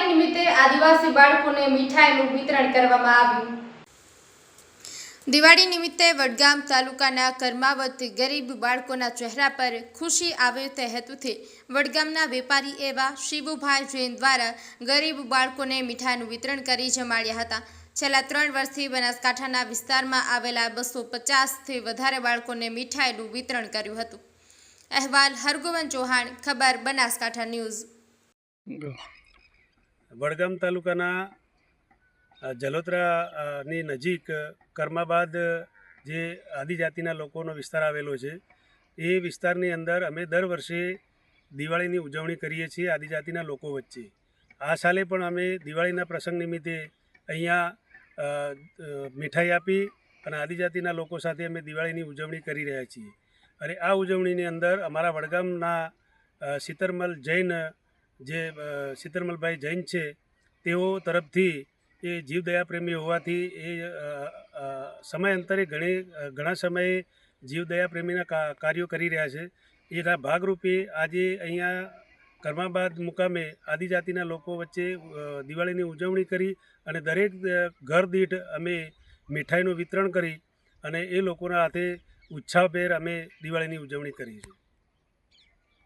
આદિવાસી બાળકોને મીઠાઈનું વિતરણ કરવામાં આવ્યું. દિવાળી નિમિત્તે વડગામ તાલુકાના કર્માવત ગરીબ બાળકોના ચહેરા પર ખુશી આવે તે હેતુથી વડગામના વેપારી એવા શિવુભાઈ જૈન દ્વારા ગરીબ બાળકોને મીઠાઈનું વિતરણ કરી જમાડ્યા હતા. છેલ્લા ત્રણ વર્ષથી બનાસકાંઠાના વિસ્તારમાં આવેલા બસો પચાસથી વધારે બાળકોને મીઠાઈનું વિતરણ કર્યું હતું. અહેવાલ હરગોવન ચૌહાણ ખબર બનાસકાંઠા ન્યૂઝ. વડગામ તાલુકાના અ, જલોત્રા અ, ની નજીક કર્માબાદ જે આદિજાતિના લોકોનો વિસ્તાર આવેલો છે એ વિસ્તારની અંદર અમે દર વર્ષે દિવાળીની ઉજવણી કરીએ છીએ આદિજાતિના લોકો વચ્ચે. આ સાલે પણ અમે દિવાળીના પ્રસંગ નિમિત્તે અહીંયા મીઠાઈ આપી અને આદિજાતિના લોકો સાથે અમે દિવાળીની ઉજવણી કરી રહ્યા છીએ. અને આ ઉજવણીની અંદર અમારા વડગામના સીતરમલ જૈન જે શીતરમલભાઈ જૈન છે, તેઓ તરફથી એ જીવદયાપ્રેમી હોવાથી એ સમયાંતરે ઘણી ઘણા સમયે જીવદયાપ્રેમીના કાર્યો કરી રહ્યા છે. એના ભાગરૂપે આજે અહીંયા કર્માબાદ મુકામે આદિજાતિના લોકો વચ્ચે દિવાળીની ઉજવણી કરી અને દરેક ઘર દીઠ અમે મીઠાઈનું વિતરણ કરી અને એ લોકોના હાથે ઉત્સાહભેર અમે દિવાળીની ઉજવણી કરી છે